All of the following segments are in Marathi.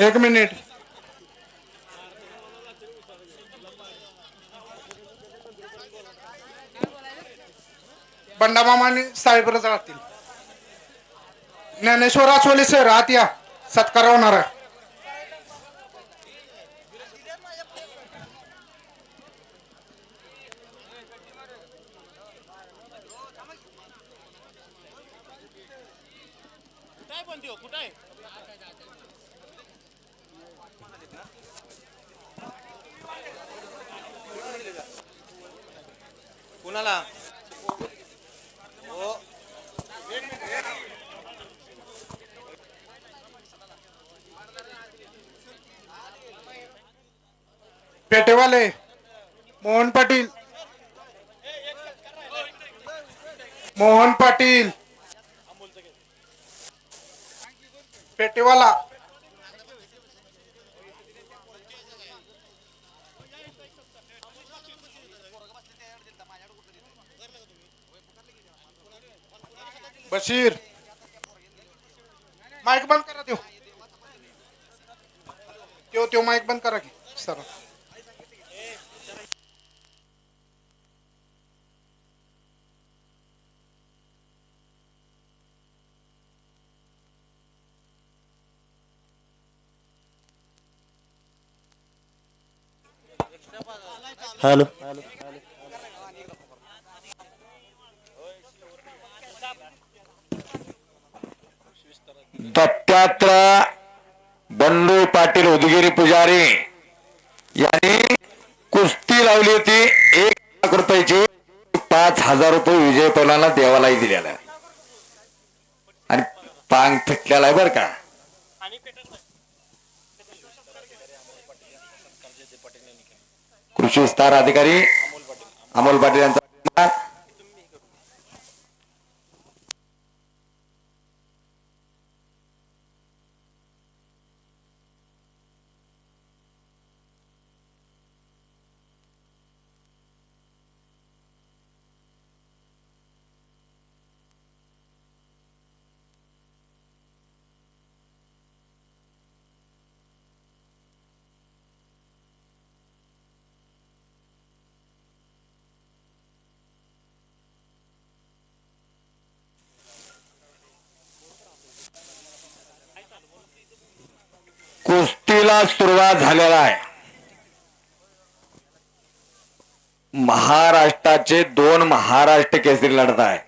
एक मिनिट. बंडामामाने साहेबरच राहतील ज्ञानेश्वर आचवले सर आत या. सत्कार होणार आहे. कुणाला? हो. पेटेवाले मोहन पाटील. मोहन पाटील. पेटेवाला. बशीर। माईक बंद करा त्यो त्यो त्यो माईक बंद करा की। सर। हॅलो दत्तात्रय बंडू पाटील उदगिरी पुजारी यांनी कुस्ती लावली होती. एक लाख रुपयाची पाच हजार रुपये विजय पलाला देवालाही दिलेला आणि पांग फिटलेला आहे बर का. कृषी विस्तार अधिकारी अमोल पाटील यांचा कुस्तीला सुरुवात झालेला आहे. महाराष्ट्राचे दोन महाराष्ट्र केसरी लढत आहे.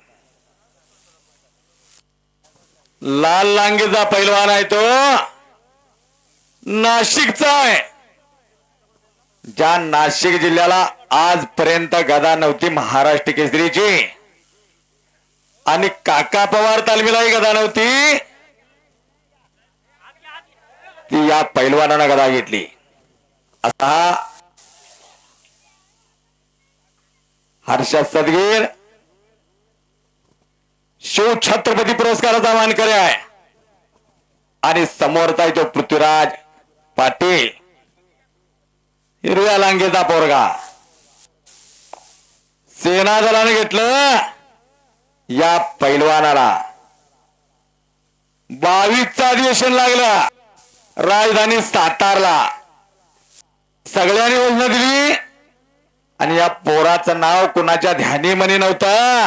लाल लांगेचा पैलवान आहे तो. नाशिकचा आहे. ज्या नाशिक जिल्ह्याला आजपर्यंत गदा नव्हती महाराष्ट्र केसरीची. आणि काका पवार तालमीलाही गदा नव्हती. ती या पैलवानानं गदा घेतली. आता हर्षद सदगीर शिव छत्रपती पुरस्काराचा मानकरी आहे. आणि समोरचा तो पृथ्वीराज पाटील. हिरव्या लांगेचा पोरगा. सेना दलाने घेतलं या पैलवानाला. बावीसचा अधिवेशन लागला. राजधानी सातारला. सगळ्यांनी योजना दिली. आणि या पोराचं नाव कुणाच्या ध्यानी म्हणे नव्हतं?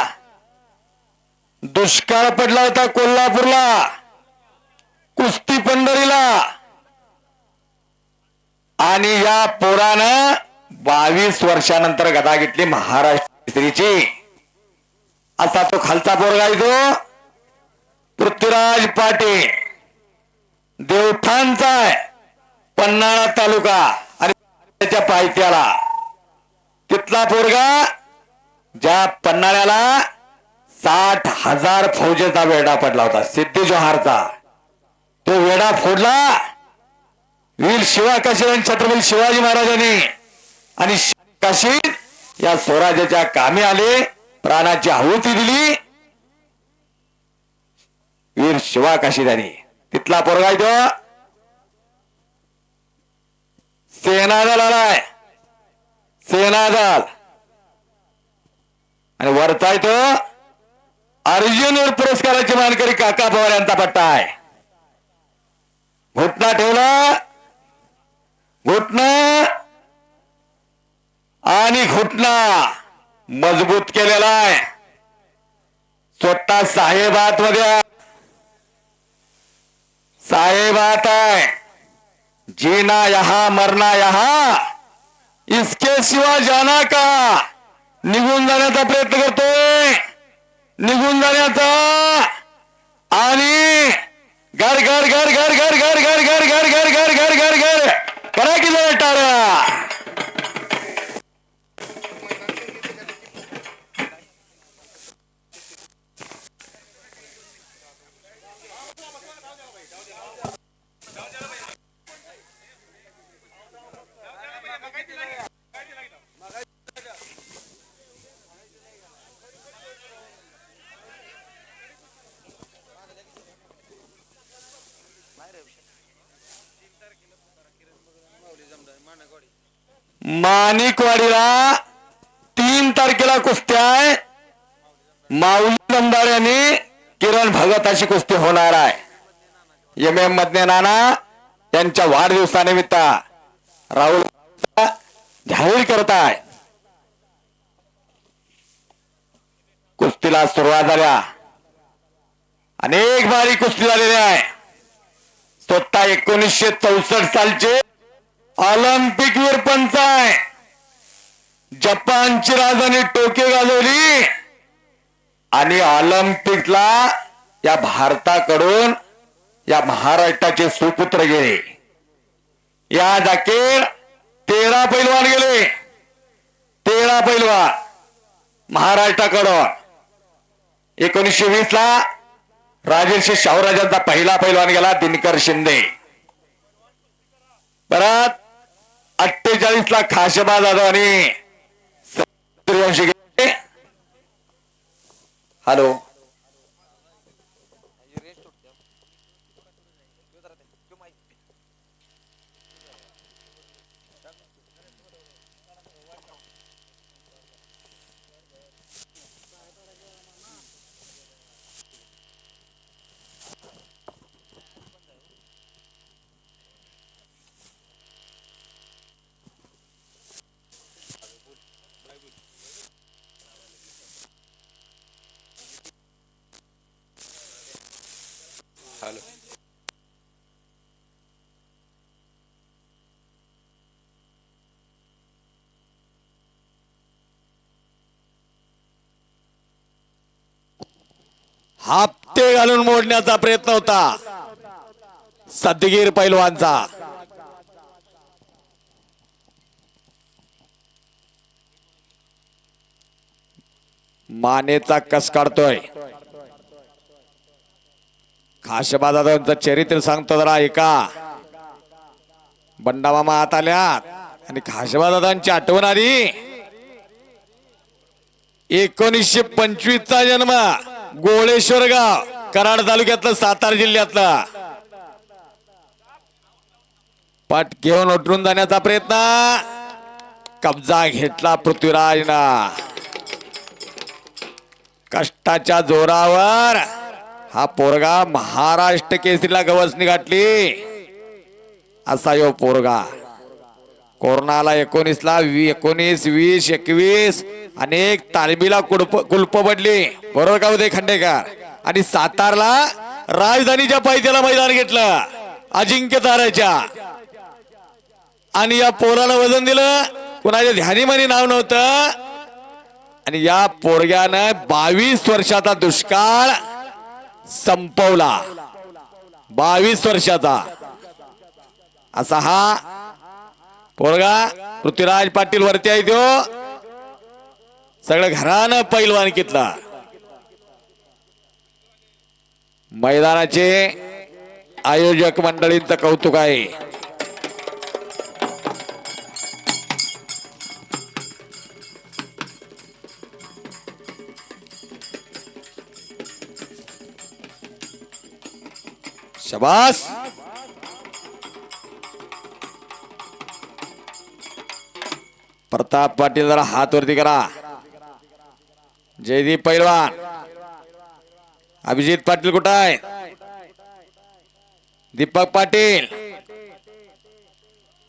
दुष्काळ पडला होता कोल्हापूरला. कुस्ती पंढरीला. आणि या पोरानं बावीस वर्षानंतर गदा घेतली महाराष्ट्र केसरीची असा तो खालचा पोरगा येतो पृथ्वीराज पाटील. देवठाणचा आहे. पन्हाळा तालुका आणि त्याच्या पायथ्याला. तिथला पोरगा ज्या पन्हाळ्याला साठ हजार फौजेचा वेडा पडला होता सिद्धी जोहारचा तो वेडा फोडला. वीर शिवा काशी आणि छत्रपती शिवाजी महाराजांनी. आणि काशी या स्वराज्याच्या कामी आले प्राणाची आहुती दिली. वीर शिवा काशीदानी इथला पोरगा आहे सेना दल आलाय सेनादल. आणि वरचा आहे तो अर्जुन पुरस्काराची मानकरी काका पवार यांचा पट्टा आहे. घुटना ठेवला. घुटना. आणि घुटना मजबूत केलेला आहे. स्वतः साहेब आतमध्ये साहेब आता आहे जीना यहा मरना यहा इसके शिवाय जाना का निघून जाण्याचा प्रयत्न करतोय निघून जाण्याचा आणि घर घर घर घर घर घर घर घर घर घर घर घर घर घर करा की जरा टाळ्या माणिकवाडीला तीन तारखेला कुस्ती आहे. माऊली दमदार यांनी किरण भगताची अशी कुस्ती होणार आहे. एम एम मधने नाना यांच्या वाढदिवसानिमित्त राहुल जाहीर करत आहे. कुस्तीला सुरुवात झाल्या अनेक बारी कुस्ती झालेली आहे. स्वतः एकोणीसशे चौसष्ट सालचे ऑलिम्पिक वीर पंच आहे जपानची राजधानी टोकियो गाजवली. आणि ऑलिम्पिकला या भारताकडून या महाराष्ट्राचे सुपुत्र गेले. या जाकेर तेरा पैलवान गेले. तेरा पैलवान महाराष्ट्राकडून. एकोणीसशे वीस ला राजर्षी शाहूराजांचा पहिला पैलवान गेला दिनकर शिंदे. परत अठ्ठेचाळीस लाख खाशबा आणि हॅलो. हप्ते घालून मोडण्याचा प्रयत्न होता. सदगीर पैलवानचा. मानेचा कस काढतोय. खाशबादादांचं चरित्र सांगतो जरा ऐका बंडामामा आत आल्यात. आणि खाशबादादांची आठवण आली. एकोणीसशे पंचवीस चा जन्म. गोळेश्वर गाव कराड तालुक्यातलं सातारा जिल्ह्यातला. पट घेऊन उठून जाण्याचा प्रयत्न. कब्जा घेतला पृथ्वीराजना. कष्टाच्या जोरावर हा पोरगा महाराष्ट्र केसरीला गवसणी गाठली. असा यो पोरगा. कोरोनाला एकोणीसला एकोणीस वीस एकवीस अनेक तालमीला कुडप कुलप पडली. बरोबर का होते खांडेकर? आणि सातारला राजधानीच्या पायथ्याला मैदान घेतलं. अजिंक्य ताराच्या आणि या पोराला वजन दिलं. कुणाच्या ध्यानीमनी नाव नव्हतं. आणि या पोरग्यानं बावीस वर्षाचा दुष्काळ संपवला. बावीस वर्षाचा. असा हा पोरगा पृथ्वीराज पाटील वरती आहे तो. सगळं घरानं पैलवान घेतला मैदानाचे आयोजक मंडळींचं कौतुक आहे. शबास. प्रताप पाटील जरा हात वरती करा. जयदीप पैलवान. अभिजित पाटील कुठं आहे दीपक पाटील.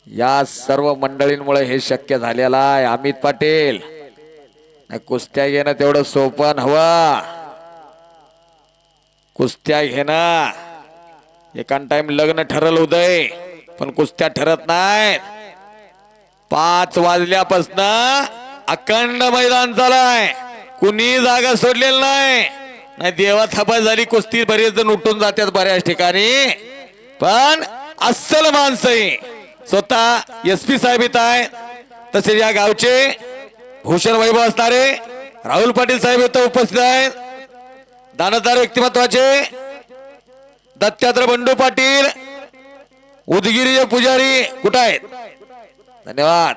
या सर्व मंडळींमुळे हे शक्य झालेलं आहे. अमित पाटील. कुस्त्या घेणं तेवढं सोपं हवं कुस्त्या घेणं. एकान टाइम लग्न ठरल उदय पण कुस्त्या ठरत नाहीत. पाच वाजल्यापासनं अखंड मैदान चालाय कुणी जागा सोडलेली नाही. नाही देवा थपा झाली कुस्ती बरेच जण उठून जातात बऱ्याच ठिकाणी. पण अस्सल माणसं आहे. स्वतः एस पी साहेब इथं आहेत. तसेच या गावचे भूषण वैभव असणारे राहुल पाटील साहेब इथं उपस्थित आहेत. दानदार व्यक्तिमत्वाचे दत्तात्र बंडू पाटील उदगिरीचे पुजारी कुठं आहेत? धन्यवाद.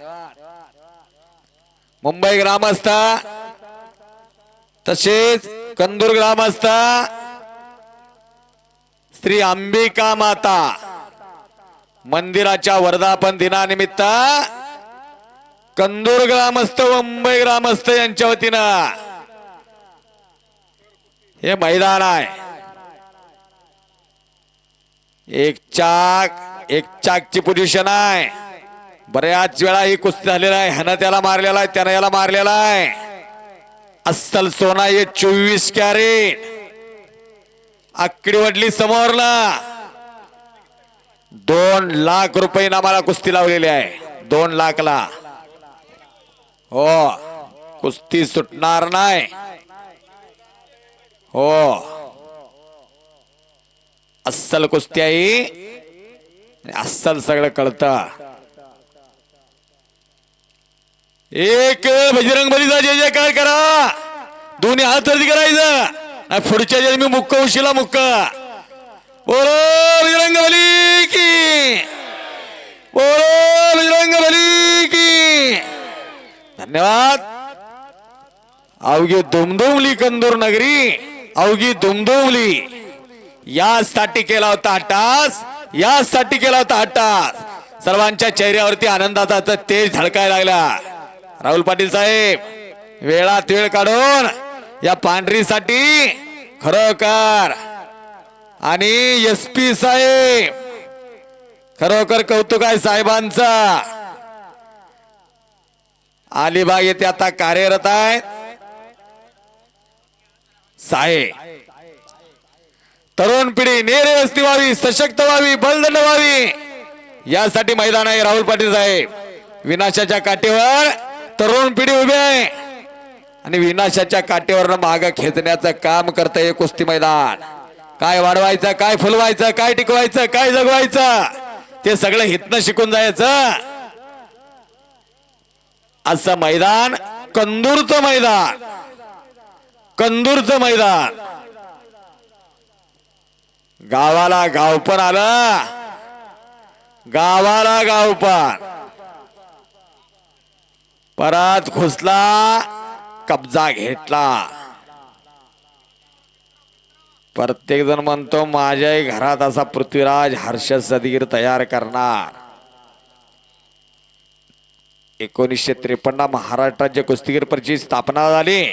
मुंबई ग्रामस्थ तसेच कंदूर ग्रामस्थ श्री अंबिका माता मंदिराच्या वर्धापन दिनानिमित्त कंदूर ग्रामस्थ व मुंबई ग्रामस्थ यांच्या वतीनं हे मैदान आहे. एक चाक एक चाकची पोझिशन आहे. बऱ्याच वेळा ही कुस्ती झालेला आहे. ह्यानं त्याला मारलेला आहे त्यानं याला मारलेला आहे. अस्सल सोना हे चोवीस कॅरेट. आकडी वडली समोर ना दोन लाख रुपये आम्हाला कुस्ती लावलेली आहे. दोन लाखला. हो कुस्ती सुटणार नाही. हो. अस्सल कुस्ती आहे अस्सल सगळं कळतं. एक बजरंग बलीचा जय जयकार करा. दोन्ही हात वरती करायचं पुढच्या जन्मी मुक्क उशिला मुक्क. बोलो बजरंग बली की. बोलो बजरंग बली की. धन्यवाद. अवघी दुमदुमली कंदूर नगरी अवघी दुमदुमली. यासाठी केला होता हट्टास यासाठी केला होता हट्टास सर्वांच्या चेहऱ्यावरती आनंदाचा तेज झळकायला लागला. राहुल पाटील साहेब वेळात वेळ काढून या पांढरीसाठी खरोखर आणि एस पी साहेब खरोखर कौतुक आहे साहेबांचा. अलिबाग येथे आता कार्यरत आहेत. साहेब तरुण पिढी नेरवस्थी व्हावी सशक्त व्हावी बलदंड व्हावी यासाठी मैदान आहे राहुल पाटील साहेब. विनाशाच्या काठीवर तरुण पिढी उभी आहे. आणि विनाशाच्या काठीवर माग खेचण्याचं काम करत हे कुस्ती मैदान. काय वाढवायचं काय फुलवायचं काय टिकवायचं काय जगवायचं ते सगळं हितनं शिकून जायचं. असं मैदान कंदूरचं मैदान. कंदूरचं मैदान. गावाला गाव पण आलं. गावाला गाव पण. परत घुसला कब्जा घेतला. प्रत्येक जण म्हणतो माझ्याही घरात असा पृथ्वीराज हर्ष सदगीर तयार करणार. एकोणीसशे त्रेपन्न महाराष्ट्राच्या कुस्तीगीर परची स्थापना झाली.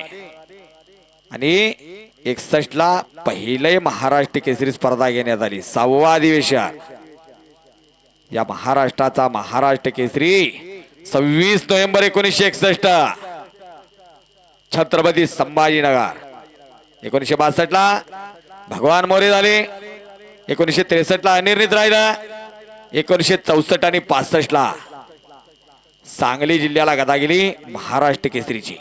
आणि एकसष्ट ला पहिले महाराष्ट्र केसरी स्पर्धा घेण्यात आली. सहावा अधिवेशन. या महाराष्ट्राचा महाराष्ट्र केसरी सव्वीस नोव्हेंबर एकोणीसशे एकसष्ट. छत्रपती संभाजीनगर. एकोणीसशे बासष्ट ला भगवान मोरे झाले. एकोणीसशे त्रेसष्ट ला अनिर्णित राहिला. एकोणीसशे चौसष्ट आणि पासष्ट ला सांगली जिल्ह्याला गदा गेली महाराष्ट्र केसरीची.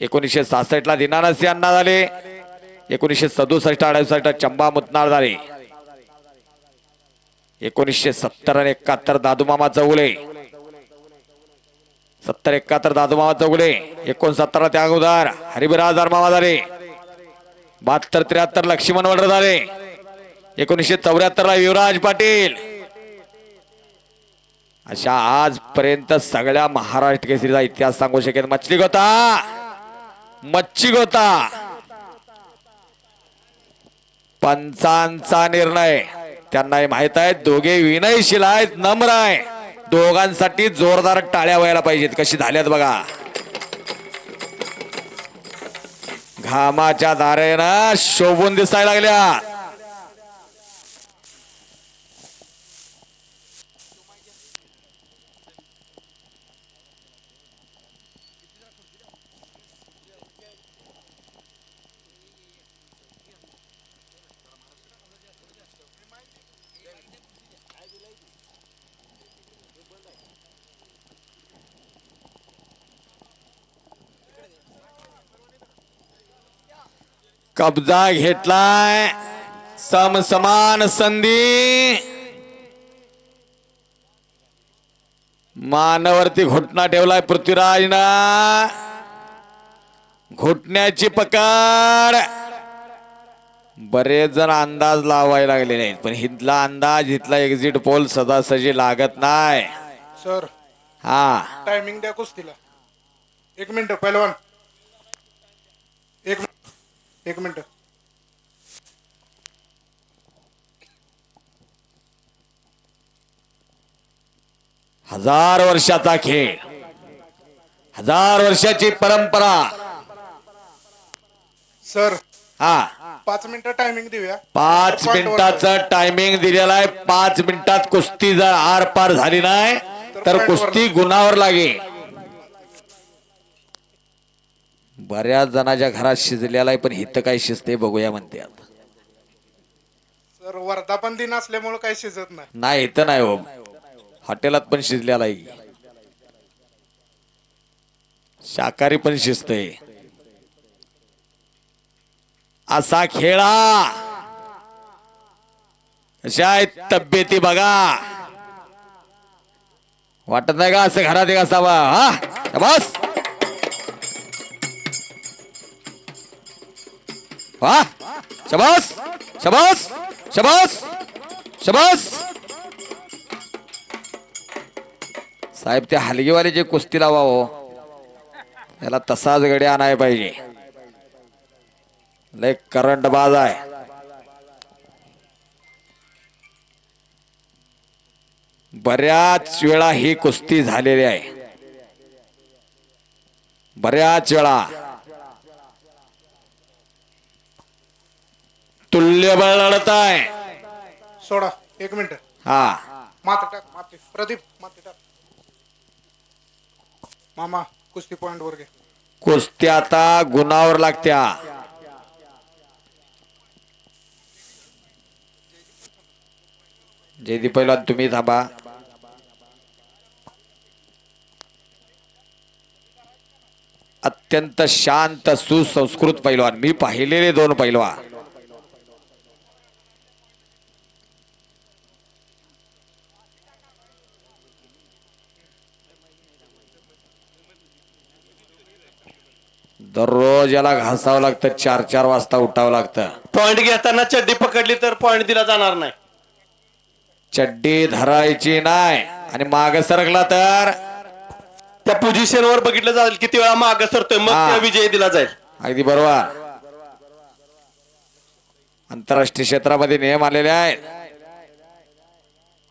एकोणीसशे सासष्ट ला दिनानसी अण्णा झाले. एकोणीसशे सदुसष्ट अडुसष्ट चंबा मुतनाळ झाले. एकोणीसशे सत्तर आणि एकाहत्तर दादूमामा चौगुले सत्तर एकाहत्तर दादूमामा चौगुले एकोणसत्तर त्या अगोदर हरिबिराज मामा झाले. बहात्तर त्र्याहत्तर लक्ष्मण वडर झाले. एकोणीसशे चौऱ्याहत्तर ला युवराज पाटील. अशा आजपर्यंत सगळ्या महाराष्ट्र केसरीचा इतिहास सांगू शकेल मच्छी गोता मच्छी गोता पंचांचा निर्णय. त्यांनाही माहीत आहे दोघे विनयशील आहेत नम्र आहे. दोघांसाठी जोरदार टाळ्या व्हायला पाहिजेत कशी झाल्यात बघा. घामाच्या धारेनं शोभून दिसायला लागल्या. कब्जा घेतलाय समसमान संधी। मानावरती घोटणा ठेवलाय पृथ्वीराजना। घोटण्याची पकड। बरेच जण अंदाज लावायला लागलेले आहेत पण हिथला अंदाज हिथला एक्झिट पोल सदासजी लागत नाही. सर हा. टायमिंग द्या कुस्तीला. एक मिनिट पहिलवान एक मिनिट. हजार वर्षाचा खेळ. हजार वर्षाची परंपरा. सर हा. पाच मिनिटं टायमिंग देऊया. पाच मिनिटाचं टायमिंग दिलेलं आहे. पाच मिनिटात कुस्ती जर आर पार झाली नाही तर कुस्ती गुणावर लागेल. बऱ्याच जणांच्या घरात शिजलेला आहे पण हिथं काय शिजते बघूया म्हणते आता. सर वर्धापन दिन असल्यामुळे काही शिजत नाही. नाही इथं नाही हो. हॉटेलात पण शिजलेला आहे. शाकाहारी पण शिजतय. असा खेळा! कशा आहेत तब्येती बघा! वाटत नाही का असं घरात एक असावा? हा? बस! वा शबास शबास शबास शबास. साहेब त्या हलगीवाले जे कुस्ती लावा हो त्याला तसाच गडी आणाय पाहिजे. लय करंट बाज आहे. बऱ्याच वेळा ही कुस्ती झालेली आहे. बऱ्याच वेळा. तुल्यबळ लढत आहे सोडा एक मिनिट. हा. माते टाक माते. प्रदीप माते टाक. मामा कुस्ती पॉइंट वर घे. कुस्ती आता गुणावर लागत्या. जयदीप पहिला तुम्ही थांबा. अत्यंत शांत सुसंस्कृत पैलवान. मी पाहिलेले दोन पैलवान. दररोज याला घासावं लागतं चार चार वाजता उठावं लागतं. पॉइंट घेताना चड्डी पकडली तर पॉइंट दिला जाणार नाही. चड्डी धरायची नाही. आणि माग सरकला तर? त्या पोझिशन वर बघितलं जाईल किती वेळा माग सरतोय मग हा. त्या विजय दिला जाईल. अगदी बरोबर. आंतरराष्ट्रीय क्षेत्रामध्ये नियम आलेले आहेत.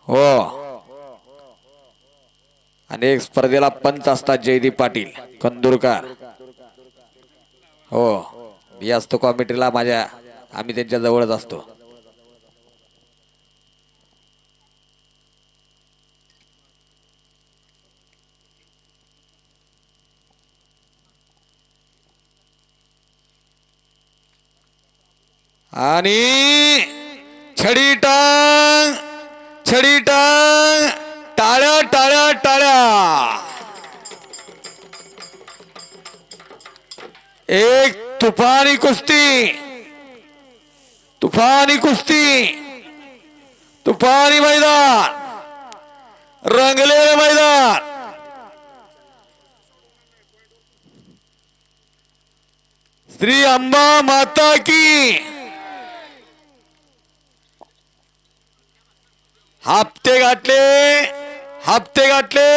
हो. अनेक स्पर्धेला पंच असतात जयदीप पाटील कंदुरकर हो. मी असतो कॉमिटीला माझ्या आम्ही त्यांच्या जवळच असतो. आणि छडी टांग छडी टांग टाळ्या टाळ्या टाळ्या. एक तूफानी कुस्ती तूफानी कुस्ती तूफानी मैदान, रंगलेलं मैदान। श्री अंबा माता की। हप्ते गाठले हप्ते गाठले।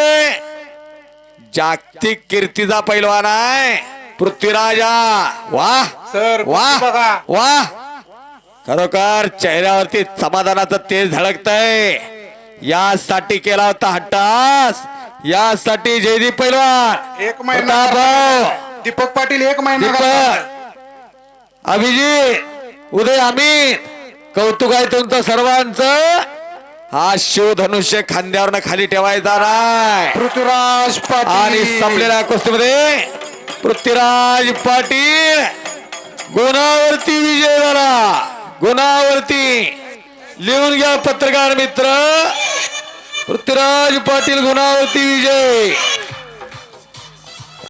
जागतिक कीर्तीचा पैलवान आहे. पृथ्वीराजा वाह सर बघा. वाह खरोखर चेहऱ्यावरती समाधानाचं तेज झळकतय यासाठी केला होता हट्टास. यासाठी जयदीप पैलवान. एक महिना दीपक पाटील एक महिना. दीपक. अभिजित उदय अमित. कौतुक आहे तुमचं सर्वांचं. हा शिवधनुष्य खांद्यावरनं खाली ठेवायचा नाही. पृथ्वीराज आणि संपलेल्या कुस्तीमध्ये पृथ्वीराज पाटील. गुणावरती विजय झाला. गुणावरती लिहून घ्या पत्रकार मित्र. पृथ्वीराज पाटील गुणावरती विजय.